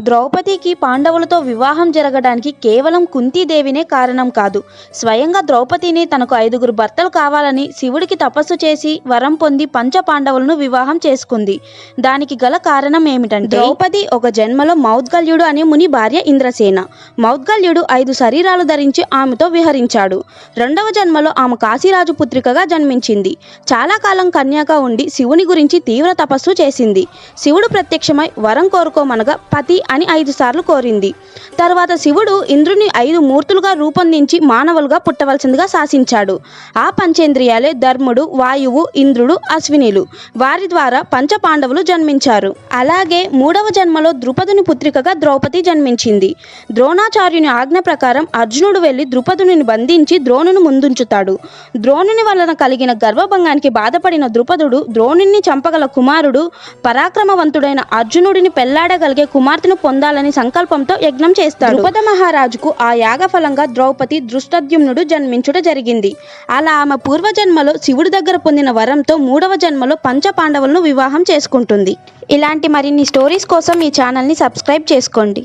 ద్రౌపదికి పాండవులతో వివాహం జరగడానికి కేవలం కుంతీదేవినే కారణం కాదు. స్వయంగా ద్రౌపదిని తనకు ఐదుగురు భర్తలు కావాలని శివుడికి తపస్సు చేసి వరం పొంది పంచ పాండవులను వివాహం చేసుకుంది. దానికి గల కారణం ఏమిటంటే ద్రౌపది ఒక జన్మలో మౌద్గల్యుడు అనే ముని భార్య ఇంద్రసేన. మౌద్గల్యుడు ఐదు శరీరాలు ధరించి ఆమెతో విహరించాడు. రెండవ జన్మలో ఆమె కాశీరాజు పుత్రికగా జన్మించింది. చాలా కాలం కన్యాగా ఉండి శివుని గురించి తీవ్ర తపస్సు చేసింది. శివుడు ప్రత్యక్షమై వరం కోరుకోమనగా పతి అని ఐదు సార్లు కోరింది. తర్వాత శివుడు ఇంద్రుని ఐదు మూర్తులుగా రూపొందించి మానవులుగా పుట్టవలసిందిగా శాసించాడు. ఆ పంచేంద్రియాలే ధర్ముడు వాయువు ఇంద్రుడు అశ్వినిలు. వారి ద్వారా పంచపాండవులు జన్మించారు. అలాగే మూడవ జన్మలో ద్రుపదుని పుత్రికగా ద్రౌపది జన్మించింది. ద్రోణాచార్యుని ఆజ్ఞ ప్రకారం అర్జునుడు వెళ్ళి ద్రుపదుని బంధించి ద్రోణుని ముందుంచుతాడు. ద్రోణుని వలన కలిగిన గర్వభంగానికి బాధపడిన ద్రుపదుడు ద్రోణుని చంపగల కుమారుడు పరాక్రమవంతుడైన అర్జునుడిని పెళ్ళాడగలిగే కుమార్తెను పొందాలని సంకల్పంతో యజ్ఞం చేస్తాడు ద్రుపద మహారాజుకు ఆ యాగఫలంగా ద్రౌపది దృష్టద్యుమ్నుడు జన్మించుట జరిగింది. అలా ఆమె పూర్వజన్మలో శివుడి దగ్గర పొందిన వరంతో మూడవ జన్మలో పంచ పాండవులను వివాహం చేసుకుంటుంది. ఇలాంటి మరిన్ని స్టోరీస్ కోసం ఈ ఛానల్ని సబ్స్క్రైబ్ చేసుకోండి.